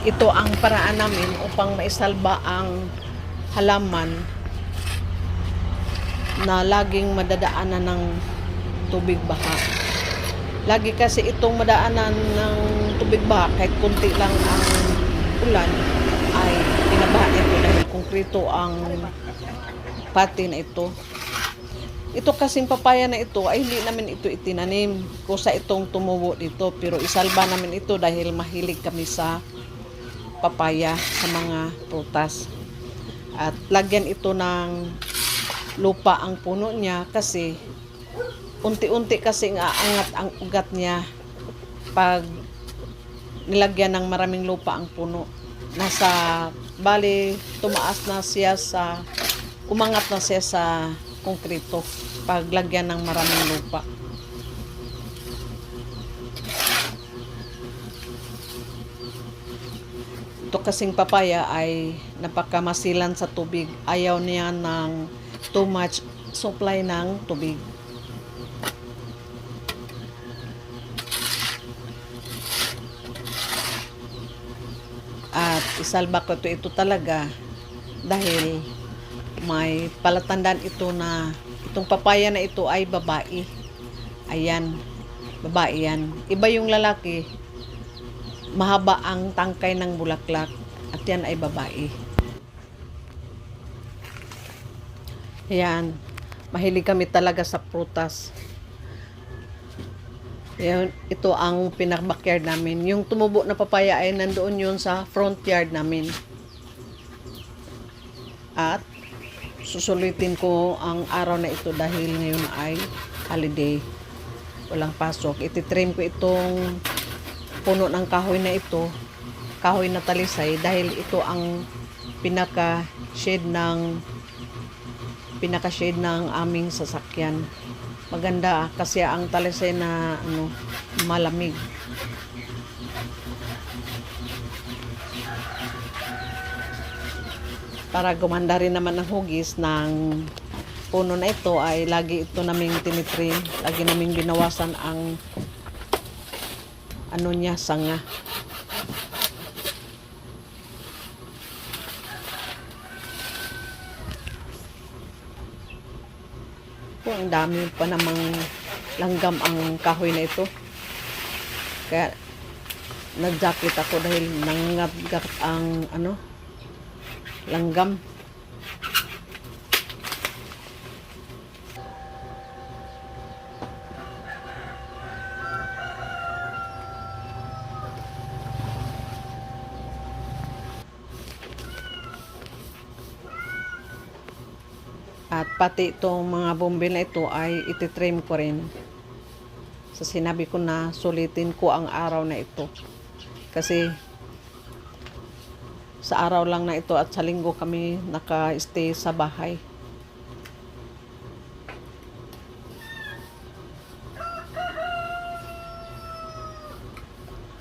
ito ang paraan namin upang maisalba ang halaman na laging madadaanan ng tubig baha. Lagi kasi itong madaanan ng tubig baha kahit kunti lang ang ulan ay binabaha ito dahil konkreto ang pati na ito. Ito kasing papaya na ito ay hindi namin ito itinanim. Kusa itong tumubo dito pero isalba namin ito dahil mahilig kami sa papaya sa mga prutas. At lagyan ito ng lupa ang puno niya kasi unti-unti kasi nga angat ang ugat niya pag nilagyan ng maraming lupa ang puno. Nasa, bali, tumaas na siya sa, umangat na siya sa konkreto pag lagyan ng maraming lupa. Ito kasing papaya ay napakamasilan sa tubig. Ayaw niya ng too much supply ng tubig. At isalba ko ito, ito talaga dahil may palatandaan ito na itong papaya na ito ay babae. Ayan, babae yan. Iba yung lalaki, mahaba ang tangkay ng bulaklak at yan ay babae. Ayan, mahilig kami talaga sa prutas. Yan, ito ang pinaka-backyard namin. Yung tumubo na papaya ay nandoon yun sa front yard namin. At susulitin ko ang araw na ito dahil ngayon ay holiday. Walang pasok. Ititrim ko itong puno ng kahoy na ito. Kahoy na talisay dahil ito ang pinaka shade ng pinaka shade ng aming sasakyan. Maganda kasi ang talisay na ano malamig. Para gumanda rin naman ang hugis ng puno na ito ay lagi ito naming tinitrim. Lagi naming binawasan ang ano niya, sanga. Po, ang dami pa namang langgam ang kahoy na ito. Kaya nag-jacket ako dahil nangagat ang ano langgam. At pati itong mga bombil na ito ay ititrim ko rin. Sa sinabi ko na sulitin ko ang araw na ito. Kasi sa araw lang na ito at sa linggo kami naka-stay sa bahay.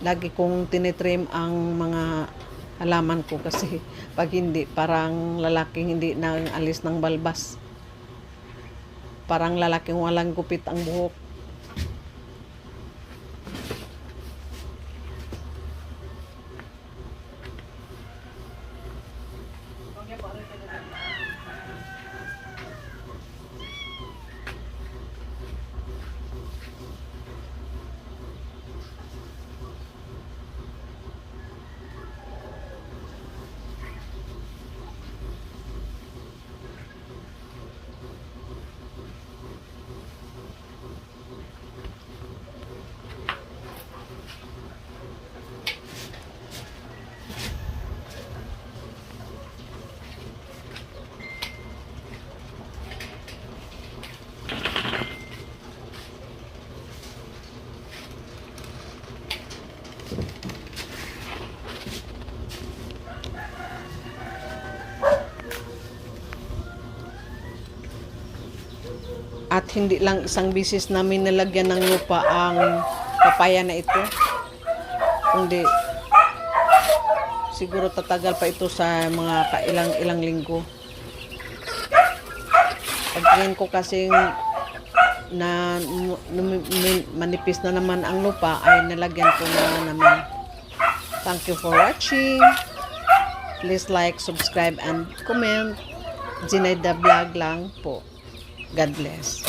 Lagi kong tinitrim ang mga halaman ko kasi pag hindi parang lalaking hindi nang alis ng balbas. Parang lalaking walang gupit ang buhok. At hindi lang isang bisis namin nalagyan ng lupa ang papaya na ito. Kundi siguro tatagal pa ito sa mga kailang-ilang linggo. Pagtingin ko kasing na manipis na naman ang lupa ay nalagyan ko na naman. Thank you for watching. Please like, subscribe, and comment. Zinayda Vlog lang po. God bless.